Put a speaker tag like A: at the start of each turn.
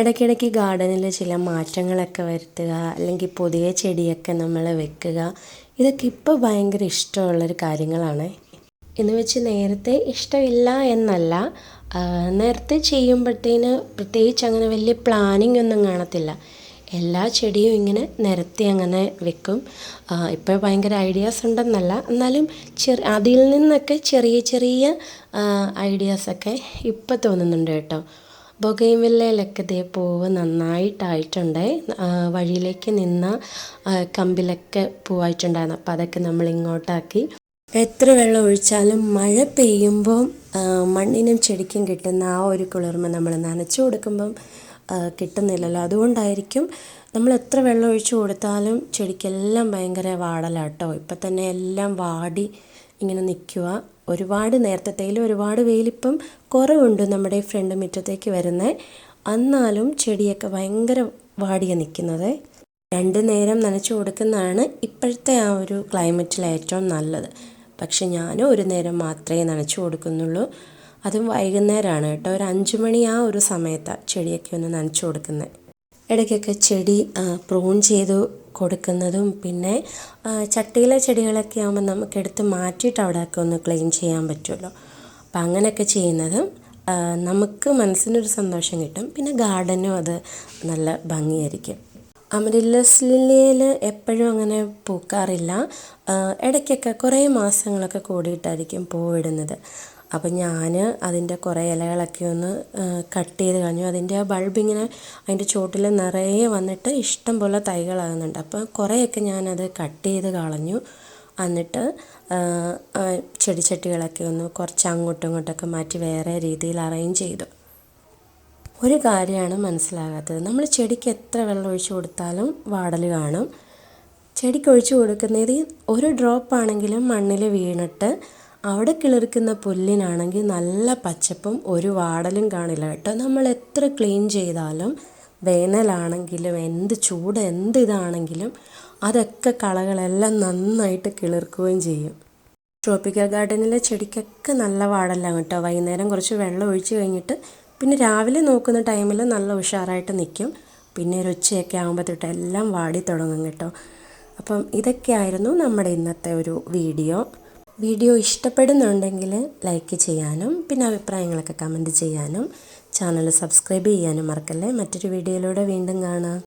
A: ഇടയ്ക്കിടയ്ക്ക് ഗാർഡനിൽ ചില മാറ്റങ്ങളൊക്കെ വരുത്തുക അല്ലെങ്കിൽ പുതിയ ചെടിയൊക്കെ നമ്മൾ വെക്കുക. ഇതൊക്കെ ഇപ്പോൾ ഭയങ്കര ഇഷ്ടമുള്ളൊരു കാര്യങ്ങളാണ്. എന്ന് വെച്ച് നേരത്തെ ഇഷ്ടമില്ല എന്നല്ല. നേരത്തെ ചെയ്യുമ്പോഴത്തേന് പ്രത്യേകിച്ച് അങ്ങനെ വലിയ പ്ലാനിങ് ഒന്നും കാണത്തില്ല. എല്ലാ ചെടിയും ഇങ്ങനെ നിരത്തി അങ്ങനെ വെക്കും. ഇപ്പോൾ ഭയങ്കര ഐഡിയാസ് ഉണ്ടെന്നല്ല. എന്നാലും ചെറിയ അതിൽ നിന്നൊക്കെ ചെറിയ ചെറിയ ഐഡിയാസൊക്കെ ഇപ്പോൾ തോന്നുന്നുണ്ട് കേട്ടോ. ബൊഗൈൻവില്ലയിലൊക്കെ ഇതേ പൂവ് നന്നായിട്ടായിട്ടുണ്ട്. വഴിയിലേക്ക് നിന്ന കമ്പിലൊക്കെ പൂവായിട്ടുണ്ടായിരുന്നു. അപ്പോൾ അതൊക്കെ നമ്മൾ ഇങ്ങോട്ടാക്കി എത്ര വെള്ളം ഒഴിച്ചാലും മഴ പെയ്യുമ്പോൾ മണ്ണിനും ചെടിക്കും കിട്ടുന്ന ആ ഒരു കുളിർമ നമ്മൾ നനച്ചു കൊടുക്കുമ്പം കിട്ടുന്നില്ലല്ലോ. അതുകൊണ്ടായിരിക്കും നമ്മൾ എത്ര വെള്ളം ഒഴിച്ചു കൊടുത്താലും ചെടിക്കെല്ലാം ഭയങ്കര വാടലാട്ടോ. ഇപ്പം തന്നെ എല്ലാം വാടി ഇങ്ങനെ നിൽക്കുക. ഒരുപാട് നേരത്തേലും ഒരുപാട് വെയിലിപ്പം കുറവുണ്ട് നമ്മുടെ ഫ്രണ്ട് മുറ്റത്തേക്ക് വരുന്നത് എന്നാലും ചെടിയൊക്കെ ഭയങ്കര വാടിയ നിൽക്കുന്നത്. രണ്ട് നേരം നനച്ചു കൊടുക്കുന്നതാണ് ഇപ്പോഴത്തെ ആ ഒരു ക്ലൈമറ്റിൽ ഏറ്റവും നല്ലത്. പക്ഷെ ഞാനും ഒരു നേരം മാത്രമേ നനച്ചു കൊടുക്കുന്നുള്ളൂ. അതും വൈകുന്നേരമാണ് കേട്ടോ. ഒരു അഞ്ച് മണി ആ ഒരു സമയത്താണ് ചെടിയൊക്കെ ഒന്ന് നനച്ചു കൊടുക്കുന്നത്. ഇടയ്ക്കൊക്കെ ചെടി പ്രൂൺ ചെയ്തു കൊടുക്കുന്നതും പിന്നെ ചട്ടിയിലെ ചെടികളൊക്കെ ആകുമ്പോൾ നമുക്ക് എടുത്ത് മാറ്റിയിട്ട് അവിടെയൊക്കെ ഒന്ന് ക്ലീൻ ചെയ്യാൻ പറ്റുമല്ലോ. അപ്പം അങ്ങനെയൊക്കെ ചെയ്യുന്നതും നമുക്ക് മനസ്സിനൊരു സന്തോഷം കിട്ടും. പിന്നെ ഗാർഡനും അത് നല്ല ഭംഗിയായിരിക്കും. അമരില്ലസ് ലില്ലിയിൽ എപ്പോഴും അങ്ങനെ പൂക്കാറില്ല. ഇടയ്ക്കൊക്കെ കുറേ മാസങ്ങളൊക്കെ കൂടിയിട്ടായിരിക്കും പൂവിടുന്നത്. അപ്പം ഞാൻ അതിന്റെ കുറേ ഇലകളൊക്കെ ഒന്ന് കട്ട് ചെയ്ത് കളഞ്ഞു. അതിന്റെ ആ ബൾബിങ്ങനെ അതിന്റെ ചോട്ടിൽ നിറയെ വന്നിട്ട് ഇഷ്ടം പോലെ തൈകളാകുന്നുണ്ട്. അപ്പോൾ കുറേയൊക്കെ ഞാനത് കട്ട് ചെയ്ത് കളഞ്ഞു. എന്നിട്ട് ചെടിച്ചട്ടികളൊക്കെ ഒന്ന് കുറച്ച് അങ്ങോട്ടും ഇങ്ങോട്ടൊക്കെ മാറ്റി വേറെ രീതിയിൽ അറേഞ്ച് ചെയ്തു. ഒരു കാര്യമാണ് മനസ്സിലാകാത്തത്. നമ്മൾ ചെടിക്ക് എത്ര വെള്ളം ഒഴിച്ചു കൊടുത്താലും വാടൽ കാണും. ചെടിക്ക് ഒഴിച്ചു കൊടുക്കുന്നതിൽ ഒരു ഡ്രോപ്പ് ആണെങ്കിലും മണ്ണിൽ വീണിട്ട് അവിടെ കിളിർക്കുന്ന പുല്ലിനാണെങ്കിൽ നല്ല പച്ചപ്പും ഒരു വാടലും കാണില്ല കേട്ടോ. നമ്മൾ എത്ര ക്ലീൻ ചെയ്താലും വേനലാണെങ്കിലും എന്ത് ചൂട് എന്ത് ഇതാണെങ്കിലും അതൊക്കെ കളകളെല്ലാം നന്നായിട്ട് കിളിർക്കുകയും ചെയ്യും. ട്രോപ്പിക്കൽ ഗാർഡനിലെ ചെടിക്കൊക്കെ നല്ല വാടലാണ് കേട്ടോ. വൈകുന്നേരം കുറച്ച് വെള്ളം ഒഴിച്ച് കഴിഞ്ഞിട്ട് പിന്നെ രാവിലെ നോക്കുന്ന ടൈമിൽ നല്ല ഉഷാറായിട്ട് നിൽക്കും. പിന്നെ ഒരു ഉച്ചയൊക്കെ ആകുമ്പോൾ തൊട്ട് എല്ലാം വാടി തുടങ്ങും കേട്ടോ. അപ്പം ഇതൊക്കെയായിരുന്നു നമ്മുടെ ഇന്നത്തെ ഒരു വീഡിയോ വീഡിയോ ഇഷ്ടപ്പെടുന്നുണ്ടെങ്കിൽ ലൈക്ക് ചെയ്യാനും പിന്നെ അഭിപ്രായങ്ങളൊക്കെ കമന്റ് ചെയ്യാനും ചാനൽ സബ്സ്ക്രൈബ് ചെയ്യാനും മറക്കല്ലേ? മറ്റൊരു വീഡിയോയിലൂടെ വീണ്ടും കാണാം.